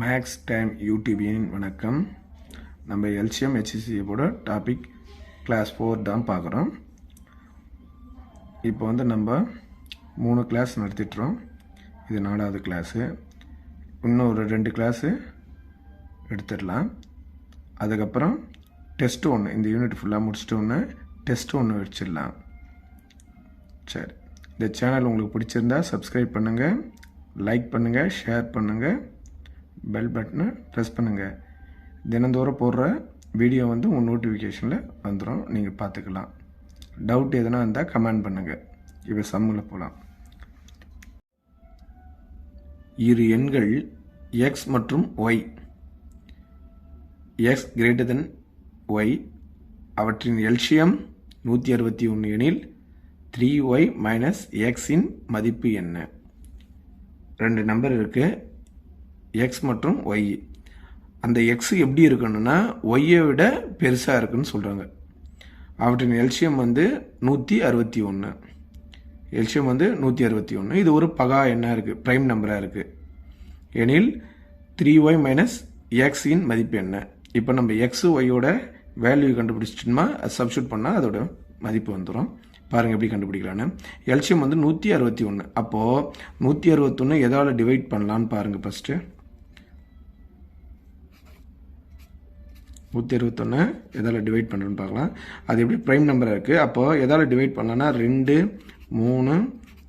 Maths time யூடியூபின் வணக்கம். நம்ம எல்சிஎம் ஹெச்சிசியோட டாபிக் கிளாஸ் ஃபோர் தான் பார்க்குறோம். இப்போ வந்து நம்ம மூணு கிளாஸ் நடத்திட்டுறோம். இது நாலாவது கிளாஸு இன்னும் ஒரு ரெண்டு கிளாஸு எடுத்துடலாம். அதுக்கப்புறம் டெஸ்ட் ஒன்று இந்த யூனிட் ஃபுல்லாக முடிச்சுட்டு ஒன்று டெஸ்ட் ஒன்று வச்சிடலாம். சரி. இந்த சேனல் உங்களுக்கு பிடிச்சிருந்தா சப்ஸ்கிரைப் பண்ணுங்கள் லைக் பண்ணுங்கள் ஷேர் பண்ணுங்கள் பெல் பட்டனை ப்ரெஸ் பண்ணுங்கள் தினந்தோறும் போடுற வீடியோ வந்து உங்கள் நோட்டிஃபிகேஷனில் வந்துடும் நீங்கள் பார்த்துக்கலாம் டவுட் எதனா இருந்தால் கமெண்ட் பண்ணுங்கள் இப்போ சம்மில் போகலாம் இரு எண்கள் எக்ஸ் மற்றும் y x greater than y அவற்றின் எல்சியம் நூற்றி அறுபத்தி ஒன்று எனில் த்ரீ ஒய் மைனஸ் எக்ஸின் மதிப்பு என்ன? ரெண்டு நம்பர் இருக்குது எக்ஸ் மற்றும் ஒய் அந்த எக்ஸ் எப்படி இருக்கணும்னா ஒய்யை விட பெருசாக இருக்குன்னு சொல்கிறாங்க அவற்றின் எல்சியம் வந்து நூற்றி அறுபத்தி ஒன்று எல்சியம் வந்து நூற்றி அறுபத்தி ஒன்று இது ஒரு பகா எண்ணாக இருக்குது ப்ரைம் நம்பராக இருக்குது எனில் த்ரீ ஒய் மைனஸ் எக்ஸின் மதிப்பு என்ன? இப்போ நம்ம எக்ஸ் ஒய்யோட வேல்யூ கண்டுபிடிச்சிட்டோம்னா அது சப்ஸ்டியூட் பண்ணால் அதோட மதிப்பு வந்துடும் பாருங்கள் எப்படி கண்டுபிடிக்கலான்னு எல்சியம் வந்து நூற்றி அறுபத்தி ஒன்று அப்போது நூற்றி அறுபத்தொன்று எதால் டிவைட் பண்ணலான்னு பாருங்கள் ஃபஸ்ட்டு நூற்றி இருபத்தொன்று எதால் டிவைட் பண்ணுறேன்னு பார்க்கலாம். அது எப்படி ப்ரைம் நம்பராக இருக்குது அப்போது எதால் டிவைட் பண்ணலான்னா ரெண்டு மூணு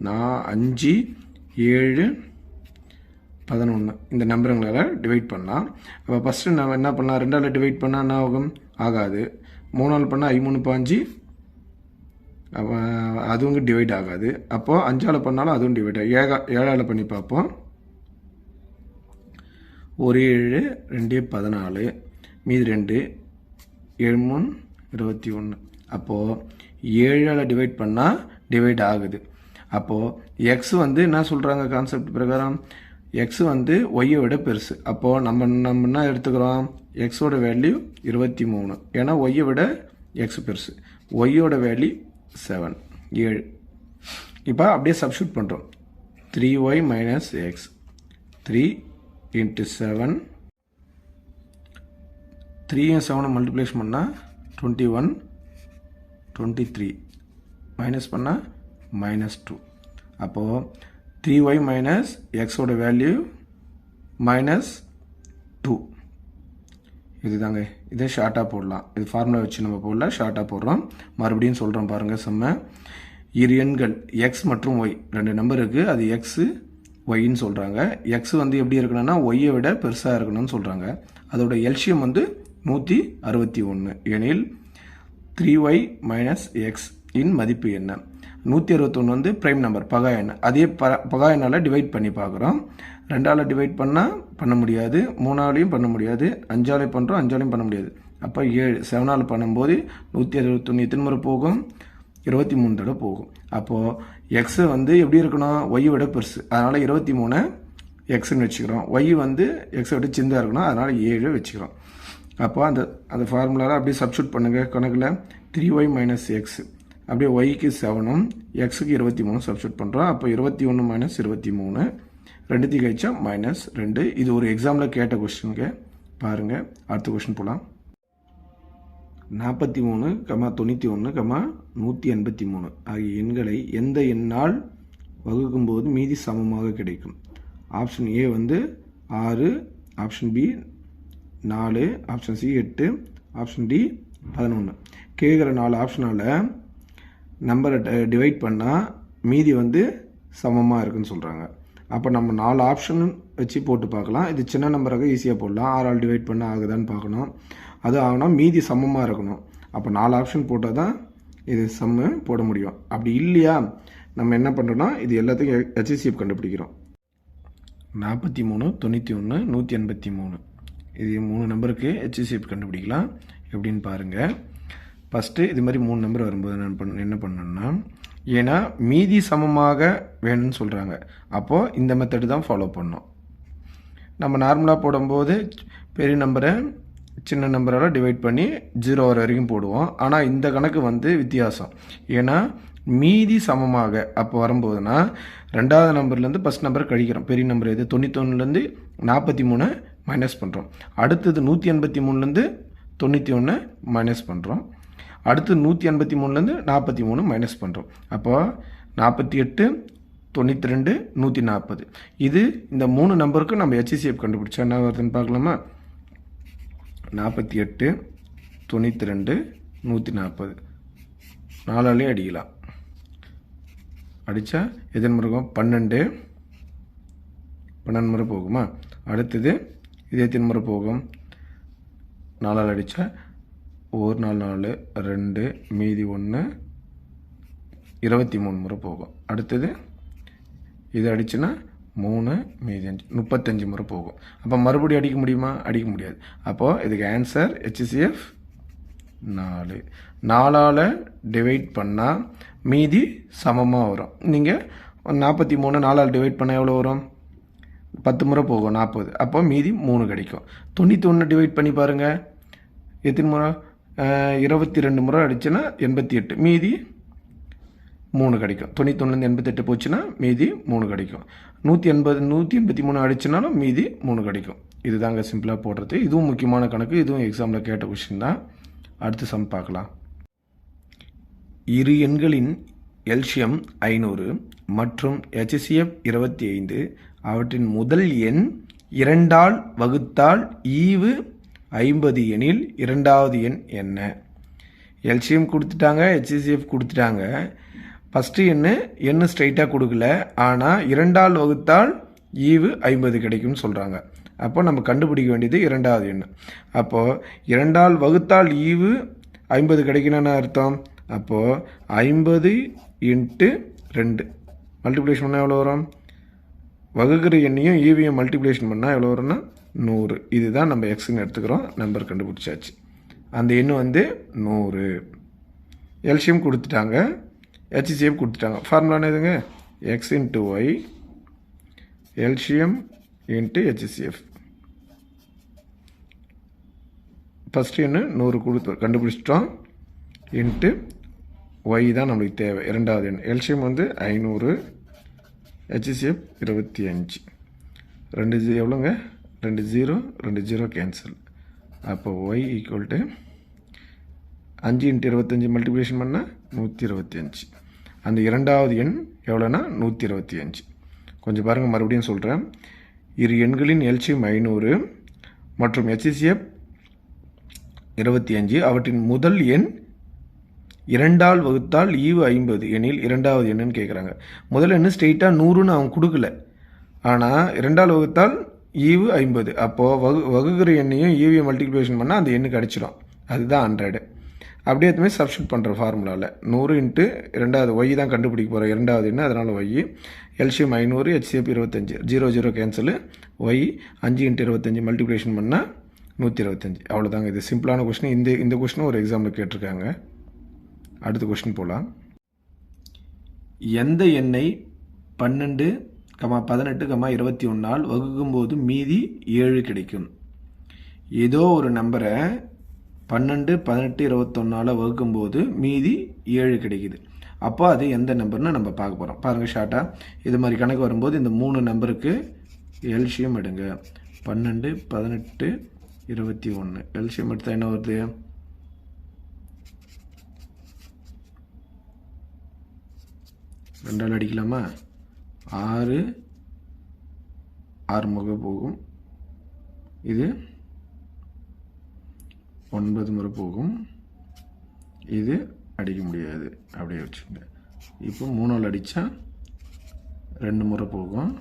நா அஞ்சு ஏழு பதினொன்று இந்த நம்பருங்களால் டிவைட் பண்ணலாம். அப்போ ஃபஸ்ட்டு நம்ம என்ன பண்ணலாம்? ரெண்டால் டிவைட் பண்ணால் என்ன ஆகும்? ஆகாது. மூணால் பண்ணால் ஐமூணு பாஞ்சு அதுவும் டிவைட் ஆகாது. அப்போது அஞ்சால் பண்ணாலும் அதுவும் டிவைட் ஆகும் ஏகா ஏழால் பண்ணி பார்ப்போம். ஒரு ஏழு ரெண்டு பதினாலு. மீதி ரெண்டு ஏழு மூணு இருபத்தி ஒன்று அப்போது ஏழால் டிவைட் பண்ணால் டிவைட் ஆகுது. அப்போது எக்ஸ் வந்து என்ன சொல்கிறாங்க கான்செப்ட் பிரகாரம்? எக்ஸ் வந்து ஒய்யை விட பெருசு. அப்போது நம்ம நம்ம என்ன எடுத்துக்கிறோம்? எக்ஸோட வேல்யூ இருபத்தி மூணு. ஏன்னா ஒய்யை விட எக்ஸ் பெருசு. ஒய்யோட வேல்யூ செவன் ஏழு. இப்போ அப்படியே சப்ஷூட் பண்ணுறோம் three y minus x three into seven த்ரீயும் செவனும் மல்டிப்ளேஷன் பண்ணால் twenty one twenty three minus பண்ணால் மைனஸ் டூ அப்போது த்ரீ ஒய் மைனஸ் எக்ஸோட வேல்யூ மைனஸ் டூ இதுதாங்க. இதே ஷார்ட்டாக போடலாம். இது ஃபார்முலா வச்சு நம்ம போடல ஷார்ட்டாக போடுறோம். மறுபடியும் சொல்கிறோம் பாருங்கள் செம்ம. இரு எண்கள் எக்ஸ் மற்றும் ஒய் ரெண்டு நம்பர் இருக்குது அது எக்ஸு ஒய்ன்னு சொல்கிறாங்க எக்ஸ் வந்து எப்படி இருக்கணும்னா ஒய்யை விட பெருசாக இருக்கணும்னு சொல்கிறாங்க அதோட எல்சியம் வந்து நூற்றி அறுபத்தி ஒன்று எனில் த்ரீ ஒய் மைனஸ் எக்ஸ் இன் மதிப்பு என்ன? நூற்றி அறுபத்தொன்று வந்து ப்ரைம் நம்பர் பகா எண். அதே ப பகா எண்ணால் டிவைட் பண்ணி பார்க்குறோம். ரெண்டால் டிவைட் பண்ணால் பண்ண முடியாது. மூணாலையும் பண்ண முடியாது. அஞ்சாலையும் பண்ணுறோம் அஞ்சாலையும் பண்ண முடியாது. அப்போ ஏழு செவனால் பண்ணும்போது நூற்றி அறுபத்தொன்று எத்தனை முறை போகும்? இருபத்தி மூணு தடவை போகும். அப்போது எக்ஸு வந்து எப்படி இருக்கணும்? ஒய்யை விட பெருசு. அதனால் இருபத்தி மூணு எக்ஸ்ன்னு வச்சுக்கிறோம். ஒய் வந்து எக்ஸை விட சின்னதாக இருக்கணும். அதனால் ஏழு வச்சுக்கிறோம். அப்போ அந்த அந்த ஃபார்முலாவில் அப்படியே சப்ஸ்டியூட் பண்ணுங்கள் கணக்கில் த்ரீ ஒய் மைனஸ் எக்ஸ் அப்படியே ஒய்க்கு செவனும் எக்ஸுக்கு இருபத்தி மூணு சப்ஸ்டியூட் பண்ணுறோம் அப்போ இருபத்தி ஒன்று மைனஸ் இருபத்தி மூணு. ரெண்டுத்தையும் கழிச்சா மைனஸ் ரெண்டு. இது ஒரு எக்ஸாமில் கேட்ட கொஸ்டினுங்க பாருங்கள் அடுத்த கொஸ்டின் போகலாம் நாற்பத்தி மூணு கமா தொண்ணூற்றி ஒன்று கமா நூற்றி எண்பத்தி மூணு. ஆகிய எண்களை எந்த எண்ணால் வகுக்கும்போது மீதி சமமாக கிடைக்கும்? ஆப்ஷன் ஏ வந்து ஆறு ஆப்ஷன் பி நாலு ஆப்ஷன் சி எட்டு ஆப்ஷன் டி பதினொன்று கேட்குற நாலு ஆப்ஷனால் நம்பரை டிவைட் பண்ணால் மீதி வந்து சமமாக இருக்குன்னு சொல்கிறாங்க அப்போ நம்ம நாலு ஆப்ஷன் வச்சு போட்டு பார்க்கலாம். இது சின்ன நம்பராக ஈஸியாக போடலாம். ஆறால் டிவைட் பண்ண ஆகுதான்னு பார்க்கணும். அது ஆகுனா மீதி சமமாக இருக்கணும். அப்போ நாலு ஆப்ஷன் போட்டால் தான் இது சம்மு போட முடியும். அப்படி இல்லையா? நம்ம என்ன பண்ணுறோன்னா இது எல்லாத்தையும் ஹெச்சிசிஎஃப் கண்டுபிடிக்கிறோம். நாற்பத்தி மூணு தொண்ணூற்றி ஒன்று நூற்றி எண்பத்தி மூணு. இது மூணு நம்பருக்கு ஹெச்சிசிஎஃப் கண்டுபிடிக்கலாம். எப்படின்னு பாருங்கள் ஃபஸ்ட்டு இது மாதிரி மூணு நம்பர் வரும்போது என்ன பண்ண என்ன பண்ணணும்னா ஏன்னா மீதி சமமாக வேணும்னு சொல்கிறாங்க அப்போது இந்த மெத்தடு தான் ஃபாலோ பண்ணோம் நம்ம நார்மலாக போடும்போது பெரிய நம்பரை சின்ன நம்பரால் டிவைட் பண்ணி ஜீரோ வர வரைக்கும் போடுவோம். ஆனால் இந்த கணக்கு வந்து வித்தியாசம். ஏன்னா மீதி சமமாக அப்போ வரும்போதுனா ரெண்டாவது நம்பர்லேருந்து ஃபஸ்ட் நம்பர் கழிக்கிறோம். பெரிய நம்பர் எது? தொண்ணூத்தொன்னுலேருந்து நாற்பத்தி மூணு மைனஸ் பண்ணுறோம் அடுத்தது நூற்றி எண்பத்தி மூணுலேருந்து தொண்ணூற்றி ஒன்று மைனஸ் பண்ணுறோம் அடுத்து நூற்றி எண்பத்தி மூணுலேருந்து நாற்பத்தி மூணு மைனஸ் பண்ணுறோம் அப்போ நாற்பத்தி எட்டு தொண்ணூற்றி ரெண்டு நூற்றி நாற்பது. இது இந்த மூணு நம்பருக்கு நம்ம ஹெச்சிசிஎஃப் கண்டுபிடிச்சா என்ன வருதுன்னு பார்க்கலாமா? நாற்பத்தி எட்டு தொண்ணூற்றி ரெண்டு நூற்றி நாற்பது. நாலாலே அடிக்கலாம். அடித்தா எதன் முறை பன்னெண்டு பன்னெண்டு முறை போகுமா? அடுத்தது இதே எத்தனை முறை போகும். நாலால் அடித்தா ஒரு நாலு நாலு ரெண்டு மீதி ஒன்று இருபத்தி மூணு முறை போகும். அடுத்தது இது அடிச்சுன்னா மூணு மீதி அஞ்சு முப்பத்தஞ்சு முறை போகும். அப்போ மறுபடியும் அடிக்க முடியுமா? அடிக்க முடியாது. அப்போது இதுக்கு ஆன்சர் ஹெச்சிசிஎஃப் நாலு. நாலால் டிவைட் பண்ணால் மீதி சமமாக வரும். நீங்கள் நாற்பத்தி மூணு நாலால் டிவைட் பண்ணால் எவ்வளோ வரும்? பத்து முறை போகும் நாற்பது. அப்போ மீதி மூணு கிடைக்கும். தொண்ணூற்றி ஒன்று டிவைட் பண்ணி பாருங்கள் எத்தனை முறை? இருபத்தி ரெண்டு முறை அடிச்சுன்னா எண்பத்தி எட்டு மீதி மூணு கிடைக்கும். தொண்ணூத்தொன்னுலேருந்து எண்பத்தெட்டு போச்சுன்னா மீதி மூணு கிடைக்கும். நூற்றி எண்பது நூற்றி எண்பத்தி மூணு அடிச்சுனாலும் மீதி மூணு கிடைக்கும். இதுதாங்க சிம்பிளாக போடுறது. இதுவும் முக்கியமான கணக்கு. இதுவும் எக்ஸாமில் கேட்ட கொஷின் தான். அடுத்து சம் பார்க்கலாம். இரு எண்களின் எல்சியம் ஐநூறு மற்றும் ஹெச்சிஎஃப் இருபத்தி ஐந்து அவற்றின் முதல் எண் இரண்டால் வகுத்தால் ஈவு ஐம்பது எனில் இரண்டாவது எண் என்ன? எல்சிஎம் கொடுத்துட்டாங்க ஹெச்சிசிஎஃப் கொடுத்துட்டாங்க. ஃபஸ்ட்டு எண்ணு எண்ணு ஸ்ட்ரைட்டாக கொடுக்கல. ஆனால் இரண்டால் வகுத்தால் ஈவு ஐம்பது கிடைக்கும்னு சொல்கிறாங்க அப்போ நம்ம கண்டுபிடிக்க வேண்டியது இரண்டாவது எண்ணு அப்போது இரண்டால் வகுத்தால் ஈவு ஐம்பது கிடைக்கணும்னு அர்த்தம்? அப்போது ஐம்பது இன்ட்டு ரெண்டு. மல்டிப்ளிகேஷன் பண்ணால் எவ்வளோ வரும்? வகுக்கிற எண்ணையும் ஈவியும் மல்டிப்ளேஷன் பண்ணால் எவ்வளோ வரும்னா? நூறு. இதுதான் நம்ம எக்ஸ்ன்னு எடுத்துக்கிறோம். நம்பர் கண்டுபிடிச்சாச்சு. அந்த எண் வந்து நூறு. எல்சியம் கொடுத்துட்டாங்க. ஹெச்சிசிஎம் கொடுத்துட்டாங்க. ஃபார்முலான எதுங்க? X into y LCM into HCF first எண்ணு நூறு கொடுத்து கண்டுபிடிச்சிட்டோம். இன்ட்டு ஒய் தான் நம்மளுக்கு தேவை. இரண்டாவது எண். எல்சியம் வந்து ஐநூறு. ஹெச்சிசிஎஃப் இருபத்தி அஞ்சு. ரெண்டு ஜீ எவ்வளோங்க? ரெண்டு ஜீரோ ரெண்டு ஜீரோ கேன்சல் அப்போ ஒய் ஈக்குவல் டு அஞ்சு இன்ட்டு இருபத்தஞ்சி மல்டிப்ளிகேஷன் பண்ணால் நூற்றி இருபத்தி அஞ்சு. அந்த இரண்டாவது எண் எவ்வளோனா நூற்றி இருபத்தி அஞ்சு. கொஞ்சம் பாருங்கள் மறுபடியும் சொல்கிறேன் இரு எண்களின் எல்சியம் ஐநூறு மற்றும் ஹெச்சிசிஎஃப் இருபத்தி அஞ்சு. அவற்றின் முதல் எண் இரண்டால் வகுத்தால் ஈவு ஐம்பது எனில் இரண்டாவது என்னன்னு கேட்குறாங்க முதல்ல என்ன ஸ்ட்ரெயிட்டாக நூறுன்னு அவன் கொடுக்கல. ஆனால் இரண்டால் வகுத்தால் ஈவு ஐம்பது. அப்போது வகு வகுக்கிற எண்ணையும் ஈவியை மல்டிப்ளிகேஷன் பண்ணால் அந்த எண்ணு கிடச்சிரும் அதுதான் ஹண்ட்ரடு அப்படியே எதுவுமே சப்ஸ்டியூட் பண்ணுற ஃபார்முலாவில் நூறு இன்ட்டு ரெண்டாவது ஒய் தான் கண்டுபிடிக்க போகிறோம் இரண்டாவது என்ன? அதனால் ஒய் எல்சிஎம் ஐநூறு ஹெச்சிஎப் இருபத்தஞ்சி. ஜீரோ ஜீரோ கேன்சலு ஒய் அஞ்சு இன்ட்டு இருபத்தஞ்சி மல்டிப்ளிகேஷன் பண்ணால் நூற்றி இருபத்தஞ்சி. அவ்வளோதாங்க இது சிம்பிளான கொஷின் இந்த இந்த கொஷினும் ஒரு எக்ஸாமில் கேட்டிருக்காங்க. அடுத்த கொஸ்டின் போகலாம் எந்த எண்ணை பன்னெண்டு கமா பதினெட்டு கமா இருபத்தி ஒன்றால் வகுக்கும்போது மீதி ஏழு கிடைக்கும்? ஏதோ ஒரு நம்பரை பன்னெண்டு பதினெட்டு இருபத்தொன்னால் வகுக்கும்போது மீதி ஏழு கிடைக்குது. அப்போ அது எந்த நம்பர்னு நம்ம பார்க்க போகிறோம் பாருங்கள் ஷார்ட்டாக இது மாதிரி கணக்கு வரும்போது இந்த மூணு நம்பருக்கு எல்சியம் எடுங்க. பன்னெண்டு பதினெட்டு இருபத்தி ஒன்று எல்சியம் எடுத்தால் என்ன வருது? ரெண்டால் அடிக்கலாமா? ஆறு. ஆறு முறை போகும். இது ஒன்பது முறை போகும். இது அடிக்க முடியாது. அப்படியே வச்சுங்க இப்போ மூணால் அடித்தா ரெண்டு முறை போகும்.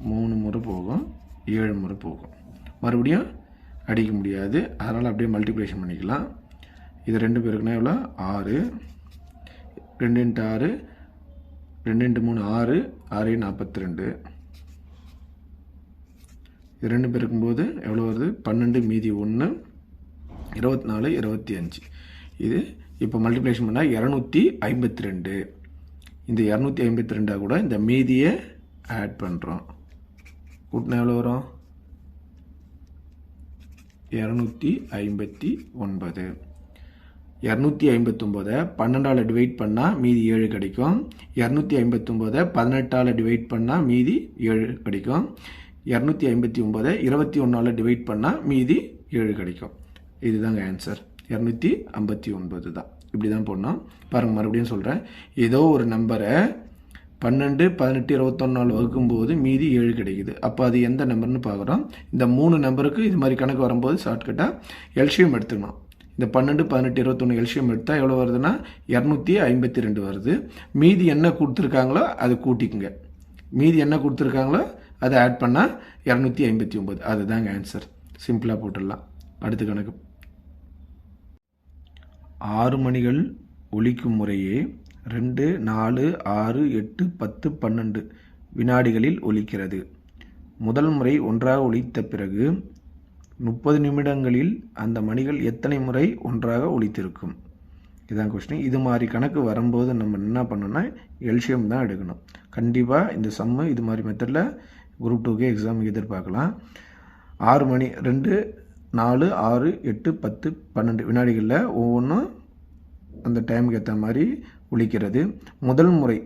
மூணு முறை போகும். ஏழு முறை போகும். மறுபடியும் அடிக்க முடியாது. அதனால் அப்படியே மல்டிப்ளேஷன் பண்ணிக்கலாம். இது ரெண்டு பேருக்குன்னா எவ்வளோ? ஆறு. ரெண்டு இன்ட்டு ஆறு. ரெண்டு மூணு ஆறு ஆறு நாற்பத்தி ரெண்டு. இது ரெண்டு பெருக்கும்போது எவ்வளோ வருது? பன்னெண்டு மீதி ஒன்று இருபத்தி நாலு இருபத்தி அஞ்சு. இது இப்போ மல்டிப்ளேஷன் பண்ணால் இரநூத்தி ஐம்பத்தி ரெண்டு. இந்த இரநூத்தி ஐம்பத்தி ரெண்டாக கூட இந்த மீதியை ஆட் பண்ணுறோம் கூட்டினா எவ்வளோ வரும்? இரநூத்தி ஐம்பத்தி ஒன்பது. இரநூத்தி ஐம்பத்தொம்போதை பன்னெண்டால் டிவைட் பண்ணால் மீதி ஏழு கிடைக்கும். இரநூத்தி ஐம்பத்தொம்போதை பதினெட்டால் டிவைட் பண்ணால் மீதி ஏழு கிடைக்கும். இரநூத்தி ஐம்பத்தி ஒம்பதை இருபத்தி ஒன்றால் டிவைட் பண்ணால் மீதி ஏழு கிடைக்கும். இதுதாங்க ஆன்சர் இரநூத்தி ஐம்பத்தி ஒன்பது தான். இப்படி தான் போடணும். பாருங்கள் மறுபடியும் சொல்கிறேன் ஏதோ ஒரு நம்பரை பன்னெண்டு பதினெட்டு இருபத்தொன்னால் வகுக்கும்போது மீதி ஏழு கிடைக்குது. அப்போ அது எந்த நம்பர்னு பார்க்குறோம் இந்த மூணு நம்பருக்கு இது மாதிரி கணக்கு வரும்போது ஷார்ட்கட்டாக எல்சியம் எடுத்துக்கணும். இந்த பன்னெண்டு பதினெட்டு இருபத்தொன்று எல்சியம் எடுத்தால் எவ்வளோ வருதுன்னா? இரநூத்தி ஐம்பத்தி ரெண்டு வருது. மீதி என்ன கொடுத்துருக்காங்களோ அதை கூட்டிக்குங்க. மீதி என்ன கொடுத்துருக்காங்களோ அதை ஆட் பண்ணால் இரநூத்தி ஐம்பத்தி ஒம்பது அதுதாங்க ஆன்சர் சிம்பிளாக போட்டுடலாம். அடுத்த கணக்கு. ஆறு மணிகள் ஒழிக்கும் முறையே ரெண்டு நாலு ஆறு எட்டு பத்து பன்னெண்டு வினாடிகளில் ஒலிக்கிறது. முதல் முறை ஒன்றாக ஒழித்த பிறகு முப்பது நிமிடங்களில் அந்த மணிகள் எத்தனை முறை ஒன்றாக ஒழித்திருக்கும் இதுதான் கொஸ்டின் இது மாதிரி கணக்கு வரும்போது நம்ம என்ன பண்ணணும்னா எல்சியம் தான் எடுக்கணும். கண்டிப்பாக இந்த சம்மு இது மாதிரி மெத்தடில் குரூப் டூக்கே எக்ஸாமுக்கு எதிர்பார்க்கலாம். ஆறு மணி ரெண்டு நாலு ஆறு எட்டு பத்து பன்னெண்டு வினாடிகளில் ஒவ்வொன்றும் அந்த டைமுக்கு ஏற்ற மாதிரி ஒழிக்கிறது முதல் முறை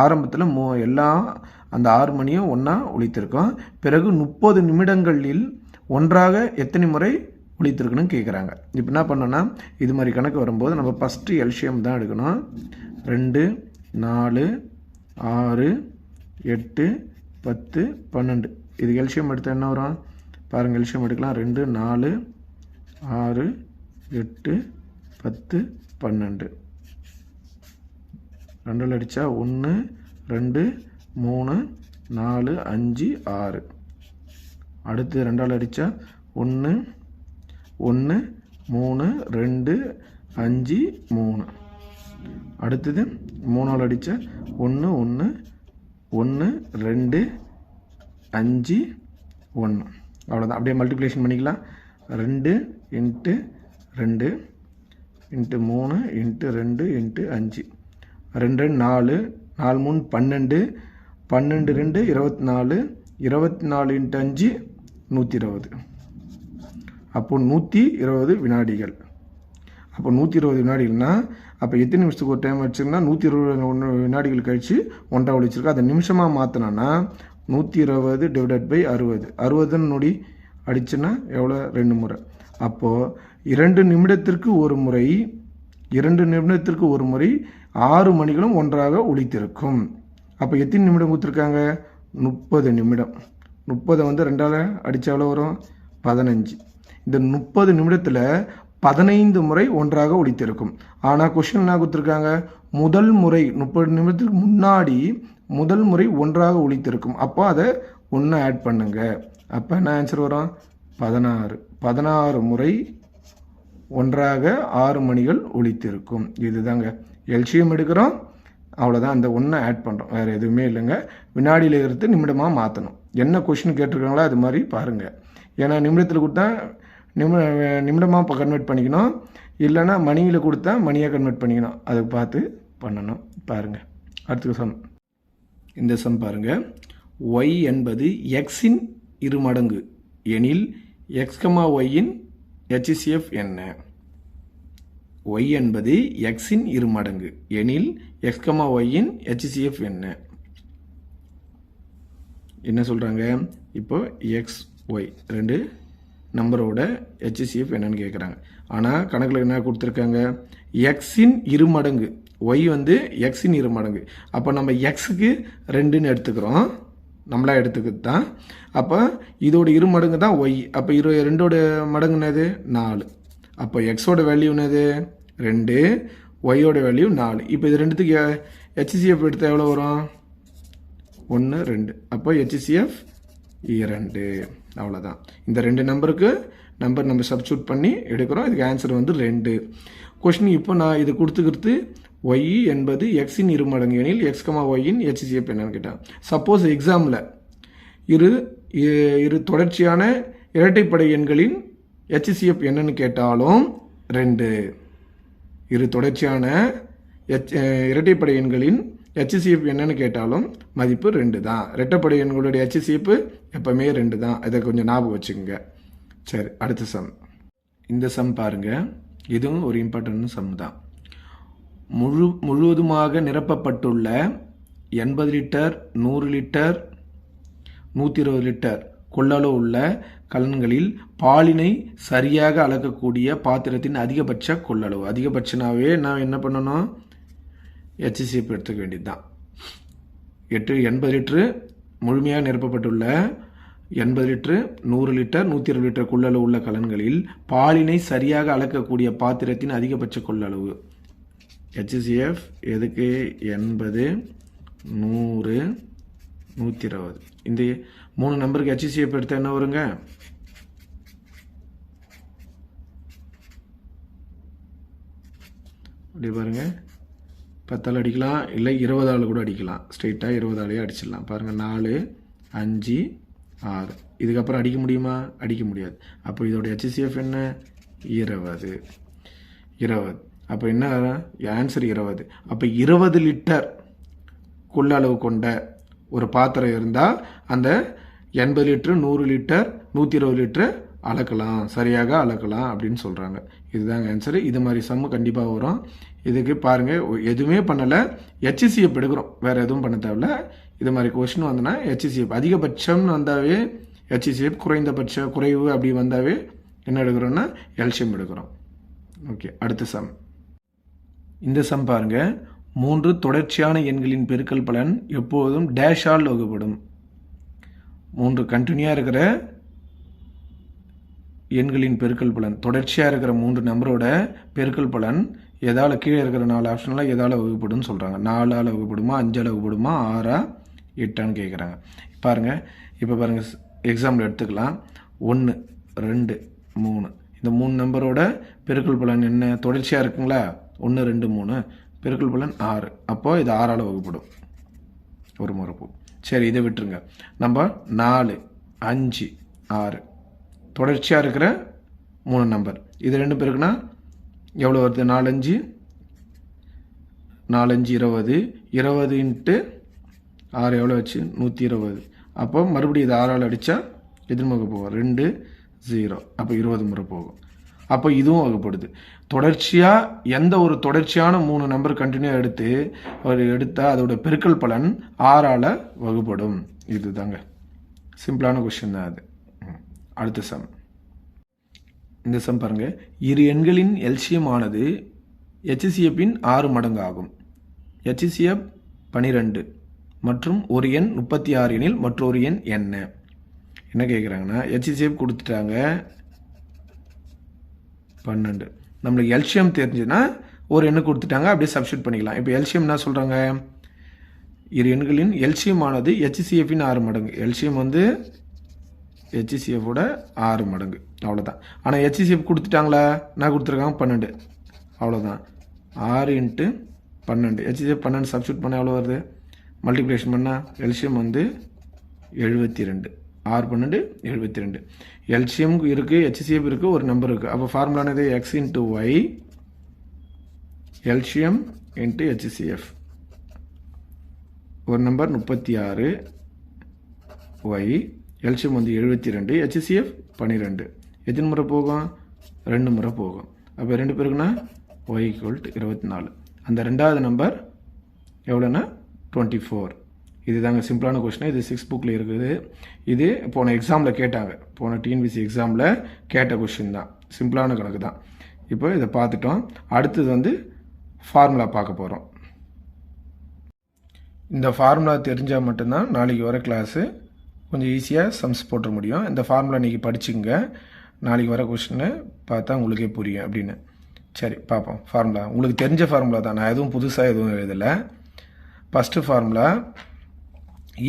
ஆரம்பத்தில் மு எல்லாம் அந்த ஆறு மணியும் ஒன்றா ஒழித்திருக்கோம் பிறகு முப்பது நிமிடங்களில் ஒன்றாக எத்தனை முறை ஒழித்திருக்கணும்னு கேட்குறாங்க இப்போ என்ன பண்ணோன்னா இது மாதிரி கணக்கு வரும்போது நம்ம ஃபஸ்ட்டு எல்சியம் தான் எடுக்கணும். ரெண்டு நாலு ஆறு எட்டு பத்து பன்னெண்டு. இது எல்சியம் எடுத்தால் என்ன வரும்? பாருங்கள் எல்சியம் எடுக்கலாம். ரெண்டு நாலு ஆறு எட்டு பத்து பன்னெண்டு. ரெண்டில் அடித்தா ஒன்று ரெண்டு மூணு நாலு அஞ்சு ஆறு. அடுத்து ரெண்டால் அடித்தா ஒன்று ஒன்று மூணு ரெண்டு அஞ்சு மூணு. அடுத்தது மூணால் அடித்தா ஒன்று ஒன்று ஒன்று ரெண்டு அஞ்சு ஒன்று. அவ்வளோதான் அப்படியே மல்டிப்ளேஷன் பண்ணிக்கலாம். ரெண்டு இன்ட்டு ரெண்டு இன்ட்டு மூணு இன்ட்டு ரெண்டு இன்ட்டு அஞ்சு. ரெண்டு ரெண்டு நாலு நாலு மூணு பன்னெண்டு பன்னெண்டு ரெண்டு இருபத்தி நாலு இருபத்தி நாலு இன்ட்டு அஞ்சு நூற்றி இருபது அப்போ நூற்றி இருபது வினாடிகள். அப்போ நூற்றி இருபது வினாடிகள்னா அப்போ எத்தனை நிமிஷத்துக்கு ஒரு டைம் வச்சுருந்தா நூற்றி இருபது ஒன்று வினாடிகள் கழித்து ஒன்றாக ஒழிச்சிருக்கோம் அதை நிமிஷமாக மாற்றினோன்னா நூற்றி இருபது டிவைடட் பை அறுபது. அறுபதுன்னு நொடி அடிச்சுன்னா எவ்வளோ? ரெண்டு முறை. அப்போது இரண்டு நிமிடத்திற்கு ஒரு முறை இரண்டு நிமிடத்திற்கு ஒரு முறை ஆறு மணிகளும் ஒன்றாக ஒழித்திருக்கும். அப்போ எத்தனை நிமிடம் கொடுத்துருக்காங்க? முப்பது நிமிடம். முப்பதை வந்து ரெண்டால் அடித்த எவ்வளோ வரும் பதினஞ்சு. இந்த முப்பது நிமிடத்தில் பதினைந்து முறை ஒன்றாக ஒழித்திருக்கும் ஆனால் கொஷின் என்ன கொடுத்துருக்காங்க? முதல் முறை முப்பது நிமிடத்துக்கு முன்னாடி முதல் முறை ஒன்றாக ஒழித்திருக்கும் அப்போ அதை ஒன்று ஆட் பண்ணுங்க. அப்போ என்ன ஆன்சர் வரும்? பதினாறு. பதினாறு முறை ஒன்றாக ஆறு மணிகள் ஒழித்திருக்கும் இதுதாங்க. எல்சியம் எடுக்கிறோம். அவ்வளோதான் அந்த ஒன்றை ஆட் பண்ணுறோம் வேறு எதுவுமே இல்லைங்க. வினாடியில் இருந்து நிமிடமாக மாற்றணும் என்ன கொஷின் கேட்டிருக்காங்களோ அது மாதிரி பாருங்கள் ஏன்னா நிமிடத்தில் கொடுத்தா நிமி நிமிடமாக இப்போ கன்வெர்ட் பண்ணிக்கணும். இல்லைன்னா மணியில் கொடுத்தா மணியாக கன்வெர்ட் பண்ணிக்கணும். அதை பார்த்து பண்ணணும். பாருங்கள் அடுத்த சம் இந்த சம் பாருங்கள் ஒய் என்பது எக்ஸின் இரு மடங்கு. எனில் எக்ஸ்கமா ஒய்யின் ஹெச்சிசிஎஃப் என்ன? ஒய் என்பது எக்ஸின் இரு மடங்கு. எனில் எக்ஸ்கமா ஒய்யின் ஹெச்சிசிஎஃப் என்ன? என்ன சொல்கிறாங்க இப்போ எக்ஸ் ஒய் ரெண்டு நம்பரோட ஹெச்சிசிஎஃப் என்னன்னு கேட்குறாங்க ஆனால் கணக்கில் என்ன கொடுத்துருக்காங்க? எக்ஸின் இரு மடங்கு. ஒய் வந்து எக்ஸின் இரு மடங்கு. அப்போ நம்ம எக்ஸுக்கு ரெண்டுன்னு எடுத்துக்கிறோம். நம்மளாக எடுத்துக்கிறது தான். அப்போ இதோட இரு மடங்கு தான் ஒய் அப்போ இரு ரெண்டோட மடங்கு என்னது? நாலு. அப்போ எக்ஸோட வேல்யூ என்னது? ரெண்டு. ஒய்யோட வேல்யூ நாலு. இப்போ இது ரெண்டுத்துக்கு ஹெச்சிசிஎஃப் எடுத்தால் எவ்வளோ வரும்? ஒன்று ரெண்டு. அப்போ ஹெச்சிசிஎஃப் இரண்டு அவ்வளோதான் இந்த ரெண்டு நம்பருக்கு நம்பர் நம்ம சப்ஸ்டியூட் பண்ணி எடுக்கிறோம். இதுக்கு ஆன்சர் வந்து ரெண்டு. கொஷின் இப்போ நான் இது கொடுத்துக்கிறது ஒய் என்பது எக்ஸின் இரு மடங்கு எனில் எக்ஸ்கமா ஒய்யின் ஹெச்சிசிஎஃப் என்னன்னு கேட்டேன். சப்போஸ் எக்ஸாமில் இரு இரு தொடர்ச்சியான இரட்டைப்படை எண்களின் ஹெச்சிசிஎஃப் என்னன்னு கேட்டாலும் ரெண்டு. இரு தொடர்ச்சியான எச் இரட்டைப்படை எண்களின் ஹெச்சிசிஎஃப் என்னன்னு கேட்டாலும் மதிப்பு ரெண்டு தான் ரெட்டப்படை எண்களுடைய ஹெச்சிசிஎஃப் எப்பவுமே ரெண்டு தான் இதை கொஞ்சம் ஞாபகம் வச்சுக்கோங்க. சரி அடுத்த சம் இந்த சம் பாருங்க. இதுவும் ஒரு இம்பார்ட்டன்ட் சம் தான். முழு முழுவதுமாக நிரப்பப்பட்டுள்ள எண்பது லிட்டர் நூறு லிட்டர் நூற்றி இருபது லிட்டர் கொள்ளளவு உள்ள கலன்களில் பாலினை சரியாக அளக்கக்கூடிய பாத்திரத்தின் அதிகபட்ச கொள்ளளவு. அதிகபட்சனாவே நான் என்ன பண்ணணும்? HCF எடுத்துக்க வேண்டியது தான் எட்டு எண்பது லிட்ரு முழுமையாக நிரப்பப்பட்டுள்ள எண்பது லிட்டரு நூறு லிட்டர் நூற்றி இருபது லிட்டர் கொள்ளளவு உள்ள கலன்களில் பாலினை சரியாக அளக்கக்கூடிய பாத்திரத்தின் அதிகபட்ச கொள்ளளவு. ஹெச்சிசிஎஃப் எதுக்கு? எண்பது நூறு நூற்றி இருபது இந்த மூணு நம்பருக்கு ஹெச்சிசிஎஃப் எடுத்தால் என்ன வருங்க? அப்படி பாருங்கள் பத்தால் அடிக்கலாம் இல்லை இருபதால் கூட அடிக்கலாம். ஸ்ட்ரெயிட்டாக இருபதாலேயே அடிச்சிடலாம். பாருங்கள் நாலு அஞ்சு ஆறு. இதுக்கப்புறம் அடிக்க முடியுமா? அடிக்க முடியாது. அப்போ இதோட ஹெச்சிசிஎஃப் என்ன? இருபது. இருபது. அப்போ என்ன ஆன்சர் இருபது. அப்போ இருபது லிட்டர் கொள்ளளவு கொண்ட ஒரு பாத்திரம் இருந்தால் அந்த எண்பது லிட்டரு நூறு லிட்டர் நூற்றி இருபது லிட்டர் அளக்கலாம் சரியாக அளக்கலாம் அப்படின்னு சொல்கிறாங்க இதுதாங்க ஆன்சரு இது மாதிரி சம்மு கண்டிப்பாக வரும். இதுக்கு பாருங்கள் எதுவுமே பண்ணலை. ஹெச்சிசிஎஃப் எடுக்கிறோம். வேறு எதுவும் பண்ண தேவையில்ல. இது மாதிரி கொஷின் வந்தோன்னா ஹெச்சிசிஎப் அதிகபட்சம்னு வந்தாவே ஹெச்சிசிஎப் குறைந்தபட்ச குறைவு அப்படி வந்தாவே என்ன எடுக்கிறோன்னா எல்சியம் எடுக்கிறோம். ஓகே அடுத்த சம் இந்த சம் பாருங்கள் மூன்று தொடர்ச்சியான எண்களின் பெருக்கல் பலன் எப்போதும் டேஷால் வகுப்படும் மூன்று கண்டினியூவாக இருக்கிற எண்களின் பெருக்கல் பலன். தொடர்ச்சியாக இருக்கிற மூன்று நம்பரோட பெருக்கல் பலன் எதால் கீழே இருக்கிற நாலு ஆப்ஷனில் எதால் வகுப்படும்னு சொல்கிறாங்க நாலால் வகுப்படுமா அஞ்சால் வகுப்படுமா ஆறா எட்டான்னு கேட்குறாங்க பாருங்கள் இப்போ பாருங்கள் எக்ஸாம்பிள் எடுத்துக்கலாம். ஒன்று ரெண்டு மூணு. இந்த மூணு நம்பரோட பெருக்கல் பலன் என்ன? தொடர்ச்சியாக இருக்குங்களா? ஒன்று ரெண்டு மூணு. பெருக்கல் பலன் ஆறு. அப்போது இது ஆறால் வகுப்படும். ஒரு முறைப்பு சரி இதை விட்டுருங்க. நம்ம நாலு அஞ்சு ஆறு. தொடர்ச்சியாக இருக்கிற மூணு நம்பர் இது ரெண்டு பேருக்குன்னா எவ்வளோ வருது? நாலஞ்சு. நாலஞ்சு இருபது. இருபது இன்ட்டு ஆறு எவ்வளோ வச்சு நூற்றி இருபது. அப்போ மறுபடியும் இது ஆறால் அடித்தா எதிர்முக போகும். ரெண்டு ஜீரோ அப்போ இருபது முறை போகும். அப்போ இதுவும் வகுப்படுது. தொடர்ச்சியாக எந்த ஒரு தொடர்ச்சியான மூணு நம்பர் கண்டினியூ எடுத்து ஒரு எடுத்தால் அதோட பெருக்கல் பலன் ஆறால் வகுப்படும். இதுதாங்க. சிம்பிளான கொஷின் தான் அது. அடுத்த சம். இந்த சம் பாருங்கள் இரு எண்களின் எல்சியம் ஆனது ஹெச்சிசிஎஃப்பின் ஆறு மடங்கு ஆகும் ஹெச்சிசிஎஃப் பனிரெண்டு மற்றும் ஒரு எண் முப்பத்தி ஆறு எனில் மற்றொரு எண் என்ன? என்ன கேட்குறாங்கன்னா ஹெச்சிசிஎஃப் கொடுத்துட்டாங்க. பன்னெண்டு. நம்மளுக்கு எல்சியம் தெரிஞ்சுன்னா ஒரு எண்ணு கொடுத்துட்டாங்க அப்படியே சப்ஸ்டியூட் பண்ணிக்கலாம். இப்போ எல்சியம் என்ன சொல்கிறாங்க இரு எண்களின் எல்சியம் ஆனது ஹெச்சிசிஎஃப்பின் ஆறு மடங்கு. எல்சியம் வந்து ஹெச்சிசிஎஃபோட ஆறு மடங்கு. அவ்வளோதான் ஆனால் ஹெச்சிசிஎஃப் கொடுத்துட்டாங்களா? நான் கொடுத்துருக்காங்க பன்னெண்டு. அவ்வளோதான் ஆறு இன்ட்டு பன்னெண்டு. ஹெச்சிசிஎஃப் பன்னெண்டு சப்ஸ்டியூட் பண்ண எவ்வளோ வருது? மல்டிப்ளிகேஷன் பண்ணால் எல்சியம் வந்து எழுபத்தி ரெண்டு ஆறு பன்னெண்டு எழுபத்தி ரெண்டு எல்சிஎம் இருக்குது ஹெச்சிசிஎஃப் இருக்குது ஒரு நம்பர் இருக்குது அப்போ ஃபார்முலானது x into y LCM into HCF ஒரு நம்பர் முப்பத்தி ஆறு ஒய் எல்சியம் வந்து எழுபத்தி ரெண்டு ஹெச்சிசிஎஃப் பன்னிரெண்டு எத்தனை முறை போகும்? ரெண்டு முறை போகும். அப்போ ரெண்டு பேருக்குன்னா ஒய் ஈக்குவல் இருபத்தி நாலு. அந்த ரெண்டாவது நம்பர் எவ்வளோன்னா டுவெண்ட்டி ஃபோர் இதுதாங்க சிம்பிளான கொஸ்டின் இது சிக்ஸ் புக்கில் இருக்குது. இது போன எக்ஸாமில் கேட்டாங்க. போன டிஎன்பிசி எக்ஸாமில் கேட்ட கொஸ்டின் தான். சிம்பிளான கணக்கு தான். இப்போ இதை பார்த்துட்டோம். அடுத்தது வந்து ஃபார்முலா பார்க்க போகிறோம் இந்த ஃபார்முலா தெரிஞ்சால் மட்டும்தான் நாளைக்கு வர கிளாஸு கொஞ்சம் ஈஸியாக சம்ஸ் போட்டுற முடியும். இந்த ஃபார்முலா இன்றைக்கி படிச்சுங்க. நாளைக்கு வர கொஷினை பார்த்தா உங்களுக்கே புரியும் அப்படின்னு. சரி பார்ப்போம். ஃபார்முலா உங்களுக்கு தெரிஞ்ச ஃபார்முலா தான். நான் எதுவும் புதுசாக எதுவும் எழுதலை. First formula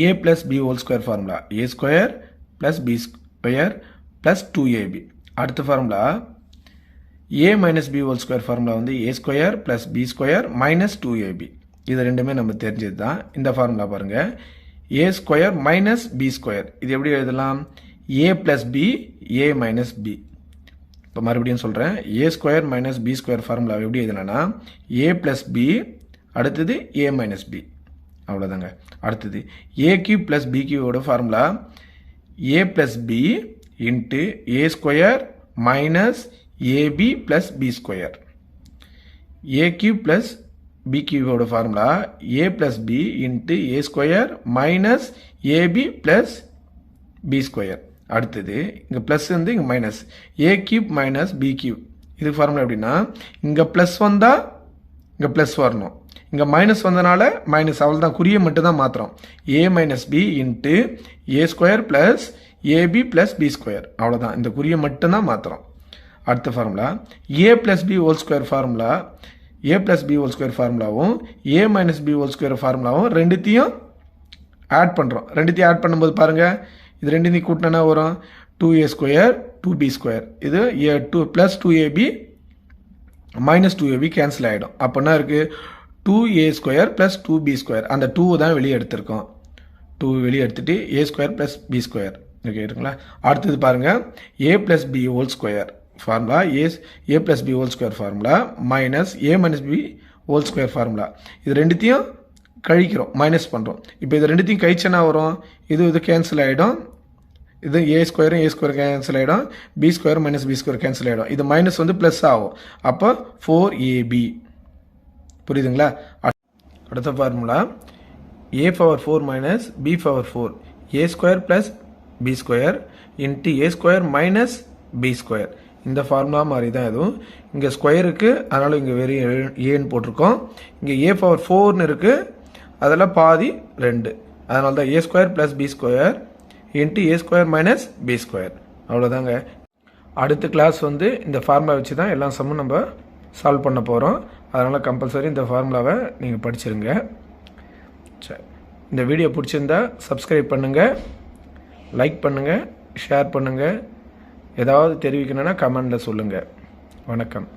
a plus b whole square formula a square plus b square plus two ab அடுத்த formula a minus b whole square formula வந்து a square plus b square minus two ab இது ரெண்டுமே நம்ம தெரிஞ்சது தான் இந்த formula பாருங்கள் a square minus b square இது எப்படி எழுதலாம்? A plus b a minus b இப்போ மறுபடியும் சொல்கிறேன் a square minus b square formula எப்படி எழுதலாம்னா ஏ ப்ளஸ் பி அடுத்தது ஏ மைனஸ் பி அவ்வளோதாங்க அடுத்தது ஏ cube plus B கியூவோட formula a plus b into a square minus ab plus b square a cube plus b கியூவோட formula a plus b into a square minus ab plus b square அடுத்தது இங்கே plus வந்து இங்கே minus a cube minus b cube இது formula எப்படின்னா இங்கே plus வந்தால் இங்கே plus வரணும். இங்கே மைனஸ் வந்தனால மைனஸ் அவள் தான் குறியை மட்டும் தான் மாற்றுறோம் a minus b into a square plus ab plus b square அவ்வளோதான் இந்த குறியை மட்டும்தான் மாற்றுறோம் அடுத்த formula a plus b whole square formula a plus b whole square ஃபார்முலாவும் a minus b whole square ஃபார்முலாவும் ரெண்டுத்தையும் ஆட் பண்ணுறோம் ரெண்டுத்தையும் ஆட் பண்ணும்போது பாருங்கள் இது ரெண்டுத்தையும் கூட்டினா வரும்? Two a square two b square இது a two plus two ab minus two ab cancel ஆகிடும் அப்போ இருக்குது two a square plus two b square அந்த டூ தான் வெளியே எடுத்திருக்கோம். டூ வெளியே எடுத்துகிட்டு a square plus b square ஓகேங்களா அடுத்தது பாருங்கள் a plus b whole square formula as a plus b whole square formula minus a minus b whole square formula இது ரெண்டுத்தையும் கழிக்கிறோம் மைனஸ் பண்ணுறோம் இப்போ இது ரெண்டுத்தையும் கழிச்சனா வரும்? இது இது கேன்சல் ஆகிடும் இது ஏ ஸ்கொயரும் ஏ ஸ்கொயர் கேன்சல் ஆகிடும் b square minus b square cancel ஆகிடும் இது மைனஸ் வந்து ப்ளஸ் ஆகும். அப்போ ஃபோர் ஏபி புரியுதுங்களா? அடுத்த formula a power four minus b power four a square plus b square into a square minus b square இந்த formula மாதிரி தான் இதுவும். இங்கே ஸ்கொயருக்கு அதனால் இங்கே வெறும் ஏன்னு போட்டிருக்கோம். இங்கே ஏ பவர் ஃபோர்னு இருக்குது அதில் பாதி ரெண்டு. அதனால தான் a square plus b square into a square minus b square அவ்வளோதாங்க அடுத்த கிளாஸ் வந்து இந்த ஃபார்முலா வச்சு தான் எல்லா சம்மும் நம்ம சால்வ் பண்ண போகிறோம் அதனால் கம்பல்சரி இந்த ஃபார்முலாவை நீங்கள் படிச்சிருங்க. சரி. இந்த வீடியோ பிடிச்சிருந்தா சப்ஸ்கிரைப் பண்ணுங்கள் லைக் பண்ணுங்கள் ஷேர் பண்ணுங்கள் ஏதாவது தெரிவிக்கணுன்னா கமெண்டில் சொல்லுங்கள் வணக்கம்.